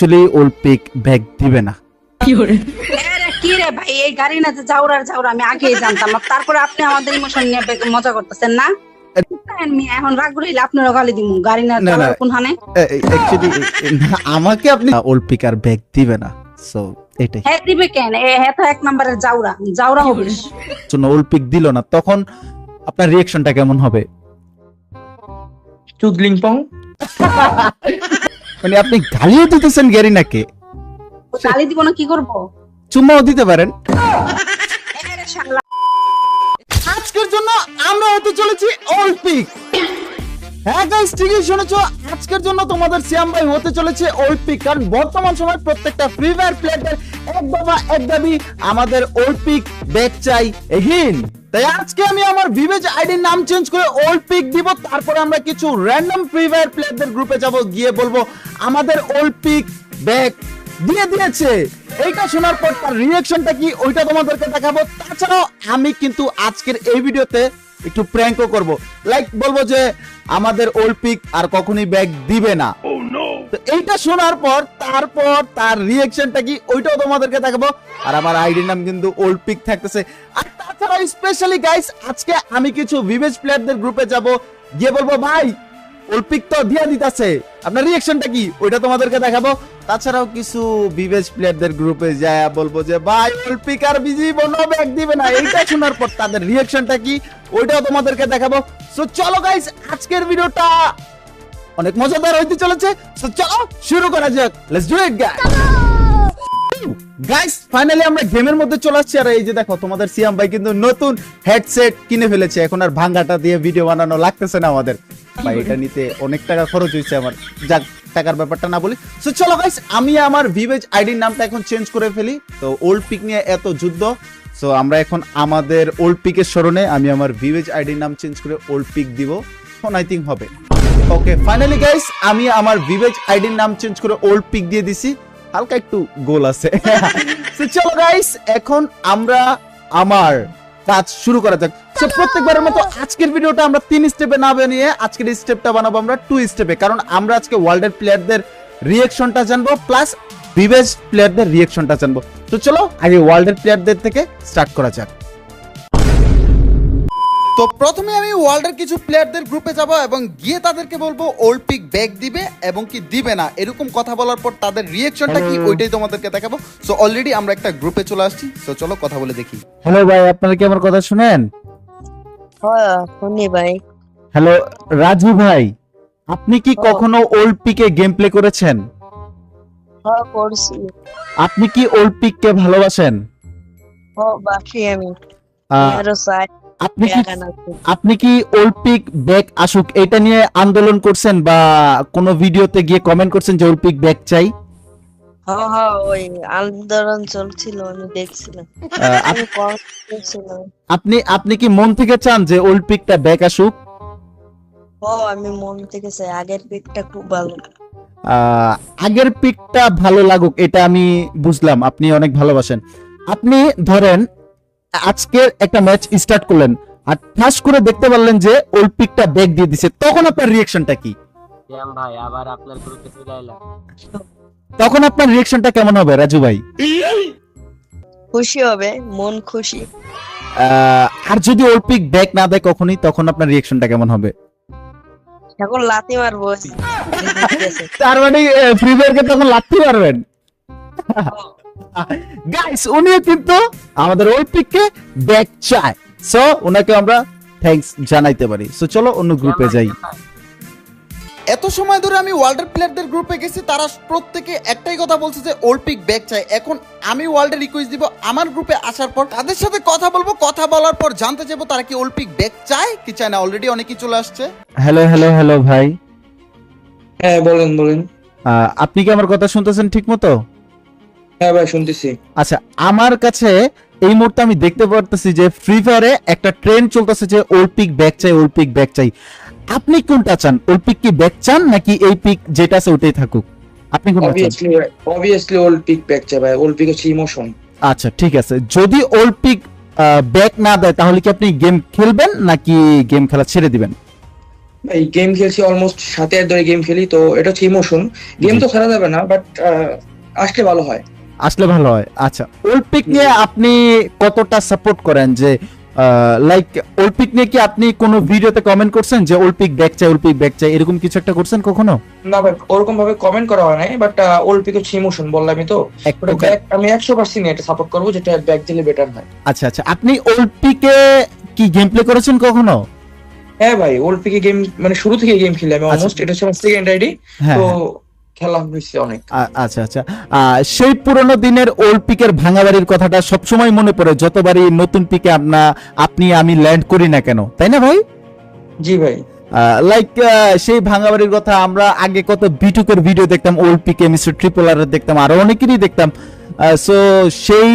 Actually Olympic bag দিবে না। কি রে ভাই এই গাড়ি না যে যাওরার যাওরা আমি আগেই জানতাম। তারপরে আপনি আমাদের ইমোশন নিয়ে মজা করতেছেন না? এখন রাগ করিলে আপনারও গালি দিমু। গাড়ি না না, যাওয়ার না। কোন হানে অ্যাকচুয়ালি আমাকে আপনি অলিম্পিক আর ব্যাগ দিবে না। সো এটাই। হ্যাঁ দিবে কেন? হ্যাঁ তো এক নম্বরের যাওরা। যাওরা হবে। জন্য অলিম্পিক দিল না। তখন আপনার রিয়েকশনটা কেমন হবে? চুদলিং পং। মানে আপনি গালিও দিতেছেন গ্যারিনাকে। গালি দিব না কি করব? চুম্মাও দিতে পারেন। আজকের জন্য আমরা হতে চলেছি অলিম্পিক হ্যাঁ গাইস ঠিকই শুনেছো আজকের জন্য তোমাদের সিয়াম ভাই হতে চলেছে অলিম্পিক কারণ বর্তমান সময় প্রত্যেকটা ফ্রি ফায়ার প্লেয়ারদের এক দফা এক দাবি আমাদের অলিম্পিক ব্যাগ চাই এগিন তাই আজকে আমি আমার ভিভেজ আইডির নাম চেঞ্জ করে অলিম্পিক দিব। তারপরে আমরা কিছু র্যান্ডম ফ্রি ফায়ার প্লেয়ারদের গ্রুপে যাব, গিয়ে বলব, আমাদের অলিম্পিক ব্যাগ দিয়ে দিয়েছে। এইটা শোনার পর তার রিয়াকশনটা কি, ওইটা তোমাদেরকে দেখাবো। তাছাড়াও আমি কিন্তু আজকের এই ভিডিওতে একটু প্র্যাঙ্কও করব। লাইক বলব যে, আমাদের অলিম্পিক আর কখনোই ব্যাগ দিবে না। এইটা শোনার পর, তারপর তার রিয়াকশনটা কি, ওইটাও তোমাদেরকে দেখাবো। আর আমার আইডির নাম কিন্তু অলিম্পিক থাকতেছে। আর তাছাড়া স্পেশালি গাইস আজকে আমি কিছু ভিভেজ প্লেয়ারদের গ্রুপে যাব। গিয়ে বলব, ভাই তো আপনার রিয়াকশনটা কি? ওইটা তোমাদেরকে দেখাবো। তাছাড়াও কিছু বিবেজ প্লেয়ারদের গ্রুপে যায় বলব যে, ভাই অলিম্পিক আর বিজি বনো ব্যাগ দিবে না। এইটা শোনার পর তাদের রিয়াকশনটা কি, ওইটাও তোমাদেরকে দেখাবো। সো চলো গাইস আজকের ভিডিওটা অনেক মজাদার হইতে চলেছে। সো চলো শুরু করা যাক। Let's do it guys guys finally আমরা গেমের মধ্যে চলে আসছি। আর এই যে দেখো তোমাদের সিয়াম ভাই কিন্তু নতুন হেডসেট কিনে ফেলেছে। এখন আর ভাঙ্গাটা দিয়ে ভিডিও বানানো লাগতেছে না আমাদের। ভাই এটা নিতে অনেক টাকা খরচ হয়েছে আমার। যাক টাকার ব্যাপারটা না বলি। সো চলো গাইস আমি আমার ভিভেজ আইডির নামটা এখন চেঞ্জ করে ফেলি। তো ওল্ড পিক নিয়ে এত যুদ্ধ। সো আমরা এখন আমাদের ওল্ড পিকের স্মরণে আমি আমার ভিভেজ আইডির নাম চেঞ্জ করে ওল্ড পিক দিব। এখন আই থিঙ্ক হবে। ওকে ফাইনালি গাইস আমি আমার ভিভেজ আইডির নাম চেঞ্জ করে ওল্ড পিক দিয়ে দিছি। হালকা একটু গোল আছে। চলো গাইস এখন আমরা আমার কাজ শুরু করা যাক। সো প্রত্যেকবারের মতো আজকের ভিডিওটা আমরা তিন স্টেপে না বানিয়ে আজকের স্টেপটা বানাবো আমরা টু স্টেপে কারণ আমরা আজকে ওয়ার্ল্ডের প্লেয়ারদের রিয়েকশনটা জানব প্লাস বিবেজ প্লেয়ারদের রিয়েকশনটা জানব। তো চলো আগে ওয়ার্ল্ডের প্লেয়ারদের থেকে স্টার্ট করা যাক। তো প্রথমে আমি ওয়ার্ল্ডের কিছু প্লেয়ারদের গ্রুপে যাব এবং গিয়ে তাদেরকে বলব ওল্ড পিক ব্যাগ দিবে এবং কি দিবে না? এরকম কথা বলার পর তাদের রিয়েকশনটা কি ওইটাই তোমাদেরকে দেখাবো। সো অলরেডি আমরা একটা গ্রুপে চলে আসছি। সো চলো কথা বলে দেখি। হ্যালো ভাই আপনারা কি আমার কথা শুনেন? হ্যাঁ শুনি ভাই। হ্যালো রাজু ভাই আপনি কি কখনো ওল্ড পিকে গেম প্লে করেছেন? হ্যাঁ করছি। আপনি কি ওল্ড পিককে ভালোবাসেন? হ্যাঁ বাসি আমি। আরও চাই আপনি কি আপনি কি অলিম্পিক ব্যাগ আসুক এটা নিয়ে আন্দোলন করছেন বা কোনো ভিডিওতে গিয়ে কমেন্ট করছেন যে অলিম্পিক ব্যাগ চাই? ওই আন্দোলন চলছিল আমি দেখছিলাম। আমি আপনি আপনি কি মন থেকে চান যে অলিম্পিকটা ব্যাগ আসুক? ও আমি মন থেকে চাই আগের পিকটা খুব ভালো। আহ, আগের পিকটা ভালো লাগুক এটা আমি বুঝলাম আপনি অনেক ভালোবাসেন। আপনি ধরেন আজকে একটা ম্যাচ স্টার্ট করলেন। আর ঠাস করে দেখতে পারলেন যে অলিম্পিকটা ব্যাগ দিয়ে দিছে। তখন আপনার রিয়েকশনটা কি? ভাই আবার আপনার গ্রুপে চলে এলাম তখন আপনার রিয়েকশনটা কেমন হবে রাজু ভাই? খুশি হবে মন খুশি। আহ, আর যদি অলিম্পিক ব্যাগ না দেয় কখনই তখন আপনার রিয়েকশনটা কেমন হবে? এখন লাথি মারবো। তার মানে ফ্রি ফায়ারকে তখন লাগতে পারবেন গাইস উনিও কিন্তু আমাদের অলিম্পিককে ব্যাক চায়। সো ওনাকে আমরা থ্যাঙ্কস জানাইতে পারি। সো চলো অন্য গ্রুপে যাই। এত সময় ধরে আমি ওয়ার্ল্ডের প্লেয়ারদের গ্রুপে গেছি তারা প্রত্যেকে একটাই কথা বলছে যে অলিম্পিক ব্যাক চাই। এখন আমি ওয়ার্ল্ডের রিকোয়েস্ট দিব আমার গ্রুপে আসার পর তাদের সাথে কথা বলব কথা বলার পর জানতে চাইব তারা কি অলিম্পিক ব্যাক চায় কি চায় না। অলরেডি অনেকেই চলে আসছে। হ্যালো হ্যালো হ্যালো ভাই। হ্যাঁ বলেন বলেন। আপনি কি আমার কথা শুনতেছেন ঠিক মতো হ্যাঁ ভাই শুনতেছি। আচ্ছা আমার কাছে এই মুহূর্তে আমি দেখতে পারতেছি যে ফ্রি ফায়ারে একটা ট্রেন্ড চলতেছে যে ওলপিক ব্যাক চাই ওলপিক ব্যাক চাই। আপনি কোনটা চান? ওলপিক কি ব্যাক চান নাকি এই পিক যেটা আছে ওটাই থাকুক? আপনি কোনটা চান? অবভিয়াসলি ওল্ড ব্যাক চাই ভাই ওল্ড পিক হচ্ছে ইমোশন আচ্ছা ঠিক আছে। যদি ওলপিক ব্যাক না দেয় তাহলে কি আপনি গেম খেলবেন নাকি গেম খেলা ছেড়ে দিবেন? এই গেম খেলছি অলমোস্ট সাথে এক ধরে গেম খেলি তো এটা হচ্ছে ইমোশন গেম তো খেলা যাবে না বাট আসলে ভালো হয়। আসলে ভালো হয়। আচ্ছা ওলপিক নিয়ে আপনি কতটা সাপোর্ট করেন? যে লাইক ওলপিক নিয়ে কি আপনি কোনো ভিডিওতে কমেন্ট করছেন যে ওলপিক ব্যাক চাই ওলপিক ব্যাক চাই? এরকম কিছু একটা করছেন কখনো? না ভাই ওরকম ভাবে কমেন্ট করা হয় নাই বাট ওলপিক হচ্ছে ইমোশন বললামই তো। আমি একশো পার্সেন্ট এটা সাপোর্ট করব যেটা ব্যাক দিলে বেটার হয়। আচ্ছা আচ্ছা আপনি ওলপিকে কি গেম প্লে করেছেন কখনো? হ্যাঁ ভাই ওলপিকে গেম মানে শুরু থেকে গেম খেলি আমি আচ্ছা। অলমোস্ট এটা হচ্ছে আমার সেকেন্ড আইডি হ্যাঁ তো হ্যাঁ। খেলা হয়েছে অনেক। আচ্ছা আচ্ছা। সেই পুরোনো দিনের ওল্ড পিকের ভাঙাবাড়ির কথাটা সবসময় মনে পড়ে যতবারই নতুন পিকে আপনা আপনি আমি ল্যান্ড করি না কেন তাই না ভাই? জি ভাই। লাইক সেই ভাঙাবাড়ির কথা আমরা আগে কত বিটুকের ভিডিও দেখতাম ওল্ড পিকে মিস্টার ট্রিপলার দেখতাম আরও অনেকেরই দেখতাম। সো সেই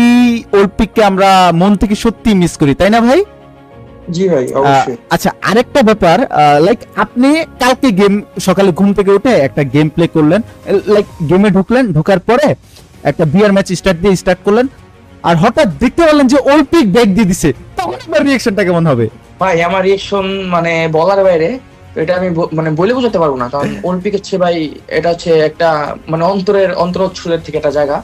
ওল্ড পিককে আমরা মন থেকে সত্যি মিস করি তাই না ভাই? জি ভাই অবশ্যই। আচ্ছা আরেকটা ব্যাপার লাইক আপনি কালকে গেম সকালে ঘুম থেকে উঠে একটা গেম প্লে করলেন লাইক গেমে ঢুকলেন ঢোকার পরে একটা বিয়ার ম্যাচ স্টার্ট দিয়ে স্টার্ট করলেন আর হঠাৎ দেখতে পারলেন যে অলিম্পিক ব্যাগ দিয়ে দিছে তখন আপনার রিয়াকশনটা কেমন হবে? ভাই আমার রিয়েকশন মানে বলার বাইরে এটা আমি মানে বলে বোঝাতে পারব না কারণ অলিম্পিক হচ্ছে ভাই এটা হচ্ছে একটা মানে অন্তরের অন্তরচ্ছুলের থেকে একটা জায়গা।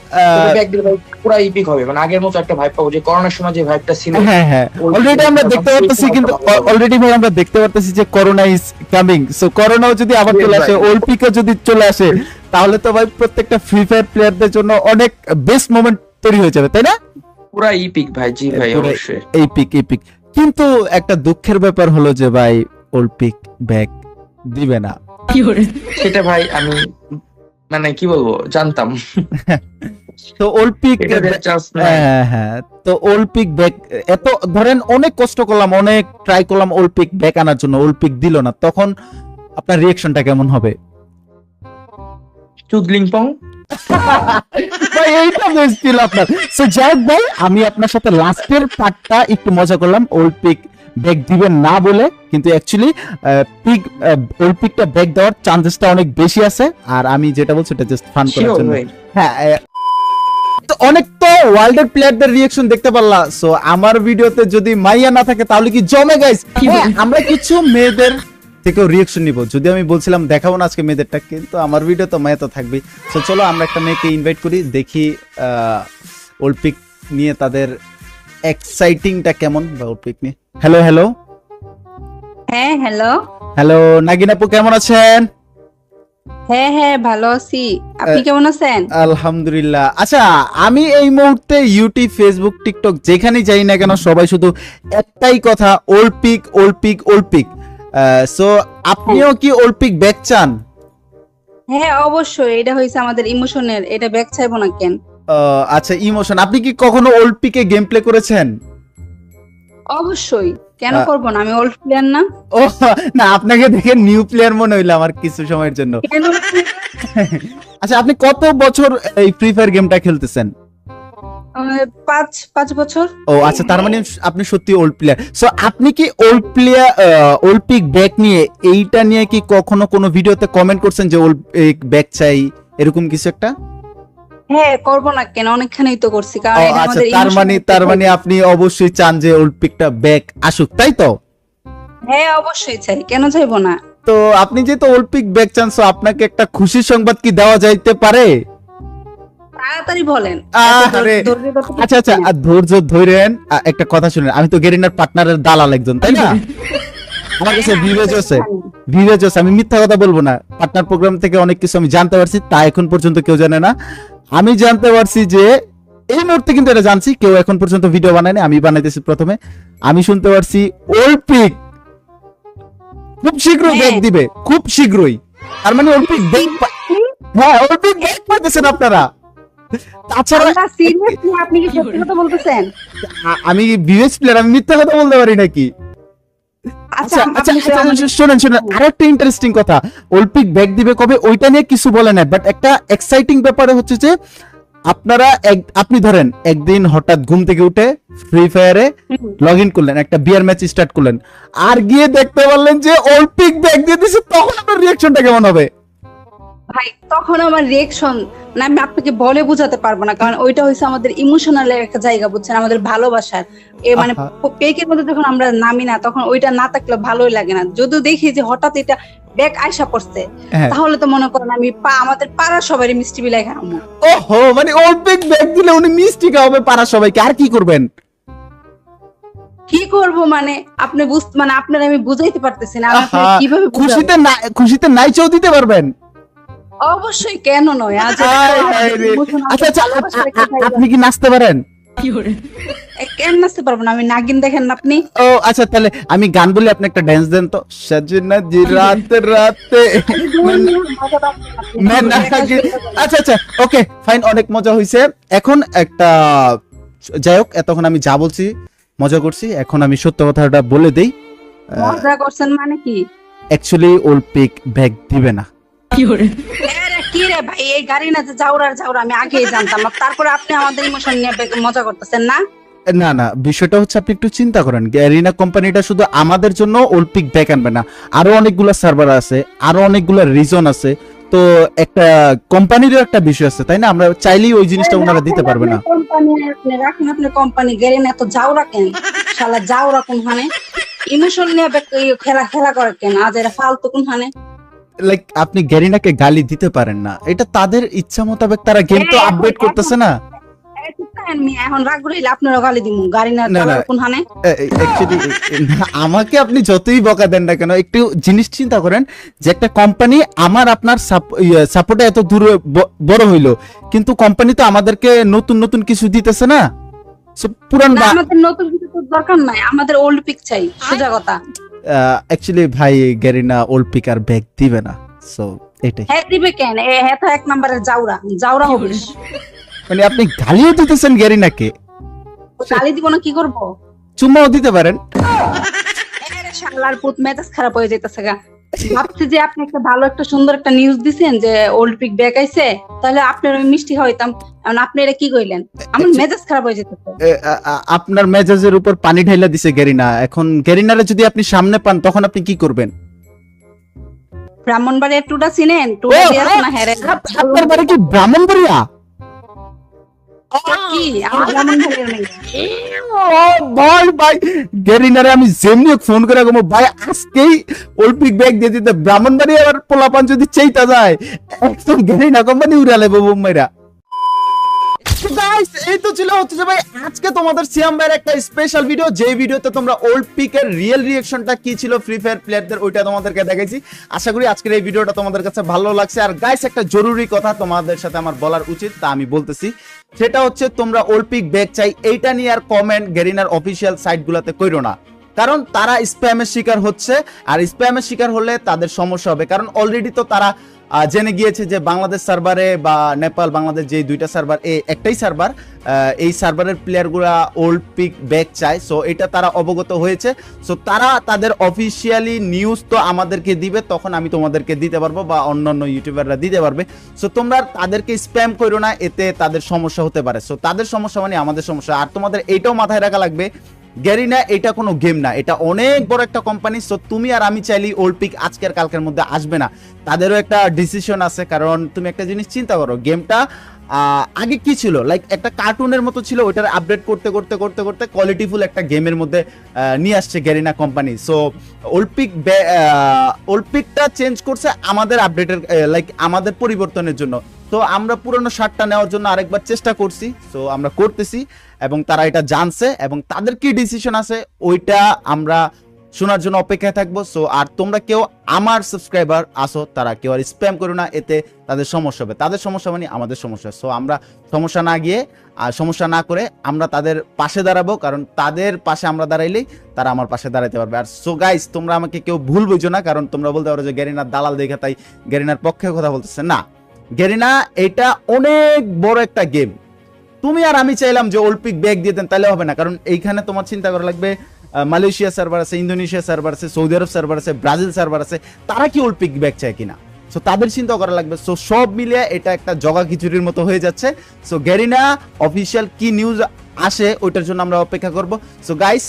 দিলে ভাই পুরো ইপিক হবে মানে আগের মতো একটা ভাইব পাবো যে করোনার সময় যে ভাইবটা ছিল। হ্যাঁ হ্যাঁ অলরেডি আমরা দেখতে পারতেছি কিন্তু অলরেডি ভাই আমরা দেখতে পারতেছি যে করোনা ইজ কামিং সো করোনাও যদি আবার চলে আসে। অলিম্পিকও যদি চলে আসে তাহলে তো ভাই প্রত্যেকটা ফ্রি ফায়ার প্লেয়ারদের জন্য অনেক বেস্ট মোমেন্ট তৈরি হয়ে যাবে তাই না? পুরা ইপিক ভাই জি ভাই অবশ্যই। এই পিক এই পিক কিন্তু একটা দুঃখের ব্যাপার হলো যে ভাই অলিম্পিক ব্যাক দিবে না। সেটা ভাই আমি মানে কি বলব জানতাম। তো অলিম্পিক হ্যাঁ হ্যাঁ তো অলিম্পিক ব্যাক এত ধরেন অনেক কষ্ট করলাম অনেক ট্রাই করলাম অলিম্পিক ব্যাক আনার জন্য অলিম্পিক দিল না তখন আপনার রিয়াকশনটা কেমন হবে? চুদলিং পং ভাই এইটা বেশ ছিল আপনার সো যাই হোক ভাই আমি আপনার সাথে লাস্টের পার্টটা একটু মজা করলাম ওল্ড পিক ব্যাক দিবেন না বলে কিন্তু অ্যাকচুয়ালি পিক ওল্ড পিকটা ব্যাক দেওয়ার চান্সেসটা অনেক বেশি আছে। আর আমি যেটা বলছি এটা জাস্ট ফান করার জন্য। হ্যাঁ তো অনেক তো ওয়ার্ল্ডের প্লেয়ারদের রিয়াকশন দেখতে পারলা। সো আমার ভিডিওতে যদি মাইয়া না থাকে তাহলে কি জমে গাইস আমরা কিছু মেয়েদের থেকেও রিয়াকশন নিব। যদি আমি বলছিলাম দেখাবো না আজকে মেয়েদেরটা কিন্তু আমার ভিডিও তো মায়া তো থাকবে তো চলো আমরা একটা মেয়েকে ইনভাইট করি দেখি ওলপিক নিয়ে তাদের এক্সাইটিংটা কেমন? হ্যালো হ্যালো হ্যাঁ হ্যালো হ্যালো নাগিন আপু কেমন আছেন? হ্যাঁ হ্যাঁ ভালো আছি। আপনি কেমন আছেন? আলহামদুলিল্লাহ। আচ্ছা আমি এই মুহূর্তে ইউটিউব ফেসবুক টিকটক যেখানেই যাই না কেন সবাই শুধু একটাই কথা ওলপিক ওলপিক ওলপিক সো আপনিও কি ওলপিক ব্যাক চান? হ্যাঁ অবশ্যই। এটা হয়েছে আমাদের ইমোশনের এটা ব্যাগ চাইব না কেন? আচ্ছা ইমোশন আপনি কি কখনো ওলপিকে গেম প্লে করেছেন? অবশ্যই। কেন করব না? আমি ওল্ড প্লেয়ার না? ও না আপনাকে দেখে নিউ প্লেয়ার মনে হইল আমার কিছু সময়ের জন্য। আচ্ছা আপনি কত বছর এই ফ্রি ফায়ার গেমটা খেলতেছেন? পাঁচ পাঁচ বছর। ও আচ্ছা তার মানে আপনি সত্যি ওল্ড প্লেয়ার সো আপনি কি old player old peak back নিয়ে এইটা নিয়ে কি কখনো কোনো ভিডিওতে কমেন্ট করছেন যে ওল্ড পিক ব্যাক চাই এরকম কিছু একটা? হ্যাঁ করব না কেন? অনেকখানেই তো করছি কারণ ও, এটা আচ্ছা আমাদের তার মানে তার মানে আপনি অবশ্যই চান যে ওল্ড পিকটা ব্যাক আসুক তাই তো? হ্যাঁ অবশ্যই চাই কেন চাইব না? তো আপনি যেহেতু ওল্ড পিক ব্যাক চান আপনাকে একটা খুশির সংবাদ কি দেওয়া যাইতে পারে? তাড়াতাড়ি বলেন। আরে, এত ধৈর্য ধরতে আচ্ছা আচ্ছা আর ধৈর্য ধরেন আ, একটা কথা শুনেন আমি তো গেরিনার পার্টনারের দালাল একজন তাই না? আমার কাছে বিবেচ আছে বিবেচ আছে আমি মিথ্যা কথা বলব না। পার্টনার প্রোগ্রাম থেকে অনেক কিছু আমি জানতে পারছি তা এখন পর্যন্ত কেউ জানে না। আমি জানতে পারছি যে এই মুহূর্তে কিন্তু এটা জানছি কেউ এখন পর্যন্ত ভিডিও বানায়নি আমি বানাইতেছি প্রথমে। আমি শুনতে পারছি ওল্ড খুব শীঘ্রই ব্যাগ। দিবে খুব শীঘ্রই। তার মানে ওল্ড পিক ব্যাগ হ্যাঁ ওল্ড পিক ব্যাগ পাইতেছেন আপনারা। আমি বিবেচ প্লেয়ার আমি মিথ্যা কথা বলতে পারি নাকি? আচ্ছা আচ্ছা আচ্ছা, আমাদের- শোনেন শোনেন আরেকটা ইন্টারেস্টিং কথা অলিম্পিক ব্যাগ দিবে কবে? ওইটা নিয়ে কিছু বলে না বাট একটা এক্সাইটিং ব্যাপারে হচ্ছে যে আপনারা এক- আপনি ধরেন একদিন হঠাৎ ঘুম থেকে উঠে ফ্রি ফায়ারে লগ ইন করলেন একটা বিয়ার ম্যাচ স্টার্ট করলেন আর গিয়ে দেখতে পারলেন যে অলিম্পিক ব্যাগ দিয়ে দিছে তখন আপনার রিয়াকশনটা কেমন হবে? ভাই তখন আমার রিয়েকশন মানে আমি আপনাকে বলে বোঝাতে পারব না কারণ ওইটা হচ্ছে আমাদের ইমোশনাল একটা জায়গা বুঝছেন? আমাদের ভালোবাসার। এ মানে পেকের মধ্যে যখন আমরা নামি না তখন ওইটা না থাকলে ভালোই লাগে না। যদিও দেখি যে হঠাৎ এটা ব্যাগ আয়সা পড়ছে হ্যাঁ। তাহলে তো মনে করেন আমি পা আমাদের পাড়া সবারই মিষ্টি বিলাই খাব ওহো মানে অল্পিক ব্যাগ দিলে উনি মিষ্টি খাওয়াবে পাড়া সবাইকে আর কি করবেন? কি করব মানে? আপনি বুঝতে মানে আপনার আমি বুঝাইতে পারতেছি না কীভাবে খুশিতে না খুশিতে নাইচেও দিতে পারবেন? অবশ্যই কেন নয় আজ। আচ্ছা আচ্ছা আপ- আ- আ- আপনি কি নাচতে পারেন? কেন নাচতে পারব না? আমি নাগিন দেখেন না আপনি? ও আচ্ছা তাহলে আমি গান বলি আপনি একটা ড্যান্স দেন তো। সজনা জি রাতে রাতে। আচ্ছা আচ্ছা ওকে ফাইন অনেক মজা হয়েছে এখন একটা যাই হোক এতক্ষণ আমি যা বলছি মজা করছি। এখন আমি সত্য কথাটা বলে দেই। মজা করছেন মানে কি? অ্যাকচুয়ালি ওলপিক ব্যাগ দিবে না। কি রে ভাই এই গাড়ি না যে যাওরার যাওরা আমি আগেই জানতাম। তারপরে আপনি আমাদের ইমোশন নিয়ে মজা করতেছেন না? না না বিষয়টা হচ্ছে আপনি একটু চিন্তা করেন। গ্যারিনা কোম্পানিটা শুধু আমাদের জন্য ব্যাগ আনবে না আরও অনেকগুলো সার্ভার আছে আরও অনেকগুলো রিজন আছে। তো একটা কোম্পানিরও একটা বিষয় আছে তাই না? আমরা চাইলেই ওই জিনিসটা ওনারা দিতে পারবে না। কোম্পানি আপনি রাখেন আপনি কোম্পানি। গাড়ি না এত যাওরা কেন? শালা যাওরা কোন হানে ইমোশন নিয়ে খেলা খেলা করে কেন? আজ এরা ফালতু কোন হানে লাইক আপনি গ্যারিনাকে গালি দিতে পারেন না। এটা তাদের ইচ্ছা মোতাবেক তারা গেম তো আপডেট করতেছে না। আমাকে আপনি যতই বকা দেন না কেন একটু জিনিস চিন্তা করেন যে একটা কোম্পানি আমার আপনার সাপোর্টে এত দূরে বড় হইল কিন্তু কোম্পানি তো আমাদেরকে নতুন নতুন কিছু দিতেছে না। পুরান আমাদের নতুন কিছু দরকার নাই আমাদের ওল্ড পিক চাই সোজা কথা। অ্যাকচুয়ালি ভাই গ্যারিনা ওল্ড পিকার ব্যাগ দিবে না সো এটাই। হ্যাঁ দিবে কেন? এ হ্যাঁ তো এক নম্বরের জাউরা। জাউরা হবে। মানে আপনি গালিও দিতেছেন গ্যারিনাকে গালি দিব না কি করব? চুম্মাও দিতে পারেন। শালার পুত মেজাজ খারাপ হয়ে যাইতেছে গা। ভাবছি যে আপনি একটা ভালো একটা সুন্দর একটা নিউজ দিছেন যে ওল্ড পিক ব্যাক আইছে তাহলে আপনার আমি মিষ্টি খাওয়াইতাম এখন আপনি এটা কি কইলেন? আমার মেজাজ খারাপ হয়ে আ- আপনার মেজাজের উপর পানি ঢাইলা দিছে গেরিনা। এখন গ্যারিনারে যদি আপনি সামনে পান তখন আপনি কি করবেন? ব্রাহ্মণবাড়িয়ার টুডা চিনেন? টুডা দিয়ে না হেরে আপনার বাড়ি কি ব্রাহ্মণবাড়িয়া? কি? আমি ব্রাহ্মণবাড়িয়ার মেয়ে ও ভাই ভাই গেরিনারে আমি যেমনি ফোন করে গো ভাই, আজকেই অলিম্পিক ব্যাগ দিয়ে দিতে ব্রাহ্মণবাড়ি আবার পোলাপান যদি চেইতা যায়, একদম গেরিনা কোম্পানি উড়ালে বোম্বাইরা তোমরা আমার উচিত, তা আমি বলতেছি। সেটা হচ্ছে তোমরা ওল্ড ব্যাগ চাই, এইটা নিয়ে আর কমেন্ট গেরিনার অফিসিয়াল সাইটগুলোতে কইরো না। কারণ তারা স্প্যামের শিকার হচ্ছে, আর স্প্যামের শিকার হলে তাদের সমস্যা হবে। কারণ অলরেডি তো তারা জেনে গিয়েছে যে বাংলাদেশ সার্ভারে বা নেপাল, বাংলাদেশ যে দুইটা সার্ভার এই একটাই সার্ভার এই সার্ভারের প্লেয়ারগুলা ওল্ড পিক ব্যাক চায়। সো এটা তারা অবগত হয়েছে। সো তারা তাদের অফিসিয়ালি নিউজ তো আমাদেরকে দিবে, তখন আমি তোমাদেরকে দিতে পারব বা অন্যান্য ইউটিউবাররা দিতে পারবে। সো তোমরা তাদেরকে স্প্যাম করো না, এতে তাদের সমস্যা হতে পারে। সো তাদের সমস্যা মানে আমাদের সমস্যা। আর তোমাদের এইটাও মাথায় রাখা লাগবে গ্যারিনা এটা কোনো গেম না। এটা অনেক বড় একটা কোম্পানি সো তুমি আর আমি চাইলেই ওল্ড পিক আজকের কালকের মধ্যে আসবে না। তাদেরও একটা ডিসিশন আছে, কারণ তুমি একটা জিনিস চিন্তা করো, গেমটা আগে কি ছিল? লাইক একটা কার্টুনের মতো ছিল, ওইটার আপডেট করতে করতে করতে করতে কোয়ালিটিফুল একটা গেমের মধ্যে নিয়ে আসছে Garena company so old peak ওলপিকটা change করছে আমাদের আপডেটের লাইক আমাদের পরিবর্তনের জন্য। তো আমরা পুরনো শার্টটা নেওয়ার জন্য আরেকবার চেষ্টা করছি সো আমরা করতেছি। এবং তারা এটা জানছে এবং তাদের কি ডিসিশন আছে, ওইটা আমরা শোনার জন্য অপেক্ষায় থাকব। সো আর তোমরা কেউ আমার সাবস্ক্রাইবার আসো তারা কেউ আর স্প্যাম করো না, এতে তাদের সমস্যা হবে। তাদের সমস্যা মানে আমাদের সমস্যা। সো আমরা সমস্যা না গিয়ে আর সমস্যা না করে আমরা তাদের পাশে দাঁড়াবো, কারণ তাদের পাশে আমরা দাঁড়াইলেই তারা আমার পাশে দাঁড়াতে পারবে। আর সো গাইস তোমরা আমাকে কেউ ভুল বুঝো না, কারণ তোমরা বলতে পারো যে গ্যারিনার দালাল দেখে তাই গ্যারিনার পক্ষে কথা বলতেছে। না গ্যারিনা এটা অনেক বড় একটা গেম তুমি আর আমি চাইলাম যে অলিম্পিক ব্যাগ দিয়ে দেন, তাহলে হবে না। কারণ এইখানে তোমার চিন্তা করা লাগবে মালয়েশিয়া সার্ভার আছে, ইন্দোনেশিয়া সার্ভার আছে, সৌদি আরব সার্ভার আছে, ব্রাজিল সার্ভার আছে, তারা কি অলিম্পিক ব্যাগ চায় কিনা? সো তাদের চিন্তা করা লাগবে। সো সব মিলিয়ে এটা একটা জগা খিচুড়ির মতো হয়ে যাচ্ছে। সো গ্যারিনা অফিসিয়াল কি নিউজ আসে, ওইটার জন্য আমরা অপেক্ষা করব। সো গাইস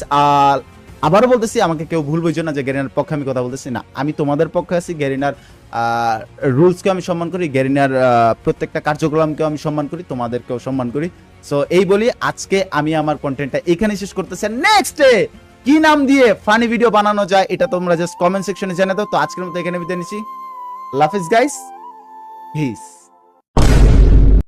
আবারও বলতেছি, আমাকে কেউ ভুল বুঝো না যে গ্যারিনার পক্ষে আমি কথা বলতেছি। না, আমি তোমাদের পক্ষে আছি, গ্যারিনার রুলসকে আমি সম্মান করি গ্যারিনার প্রত্যেকটা কার্যক্রমকেও আমি সম্মান করি, তোমাদেরকেও সম্মান করি। সো এই বলি আজকে আমি আমার কন্টেন্টটা এখানে শেষ করতেছি। নেক্সট ডে কি নাম দিয়ে ফানি ভিডিও বানানো যায়, এটা তোমরা জাস্ট কমেন্ট সেকশনে জানিয়ে দাও। তো আজকের মতো এখানে বিদায় নিচ্ছি। লাফিজ গাইস পিস